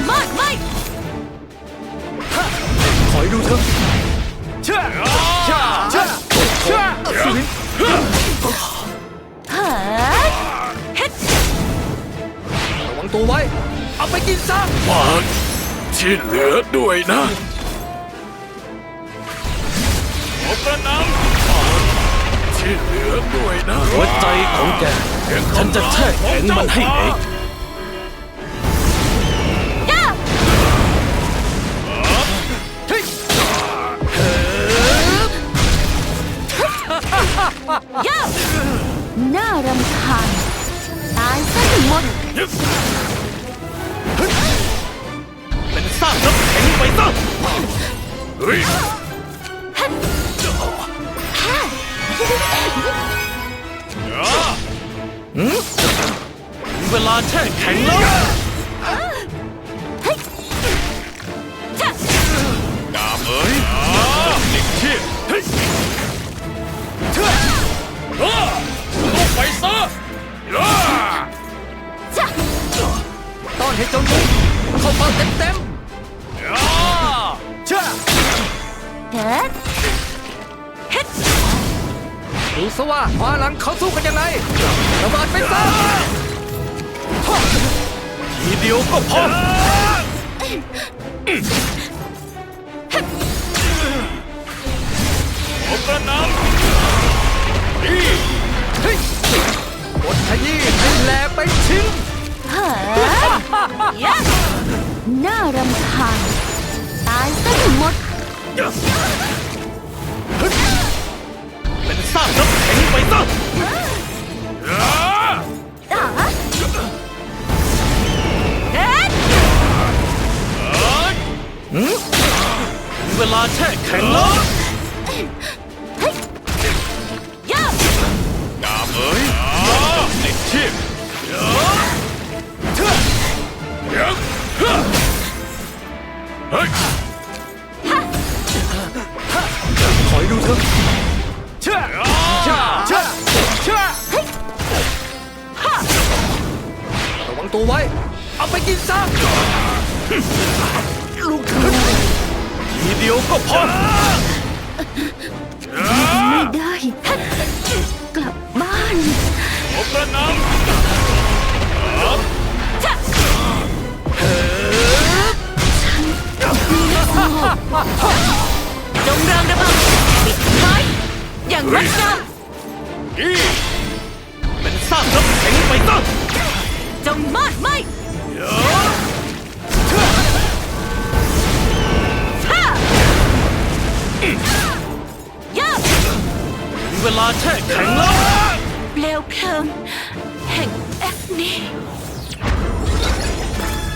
งมอดไหมคอยดูเถอะเชื่อเชื่อเชื่อเชื่อเฮ้ยเฮ็ดระวังตัวไว้ เอาไปกินซะฝากที่เหลือด้วยนะขอประนามฝากที่เหลือด้วยนะหัวใจของแก ฉันจะแช่แข็งมันให้เอง ย่าน่ารำคาญตายซะให้หมดเป็นซากน้ำแข็งไปซะเฮ้ยถึงเวลาแช่แข็งแล้วดาบเอ้ยเด็กเชี่ย อนให้เจ้านุ่มเข้าเป้าเต็มเต็มอ้าๆเชื่อเฮ็ดเฮ็ดดูซะว่าขวาหลังเขาสู้กันยังไงระเบิดไปซะทีเดียวก็พอขอประนามนี่เฮ้ยกดขยี้ให้แหลกไปชิ้น เป็นซากน้ำแข็งไปซะอ้าอะเฮ็ดถึงเวลาแช่แข็งแล้วย่าดาบเอ้ยเด็กชี่ยเชื่อเดี๋ยวเฮ้ย ระวังตัวไว้ เอาไปกินซะลูกเถื่อนทีเดียวก็พอไม่ได้กลับบ้านขอประนามจ้ะจงเริงระเบิดปิดท้าย อย่างงดงามนี่เป็นซากน้ำแข็งไปซะจงมอดไหมฮ่าย่าถึงเวลาแช่แข็งแล้วเปลวเพลิงแห่งแอฟนี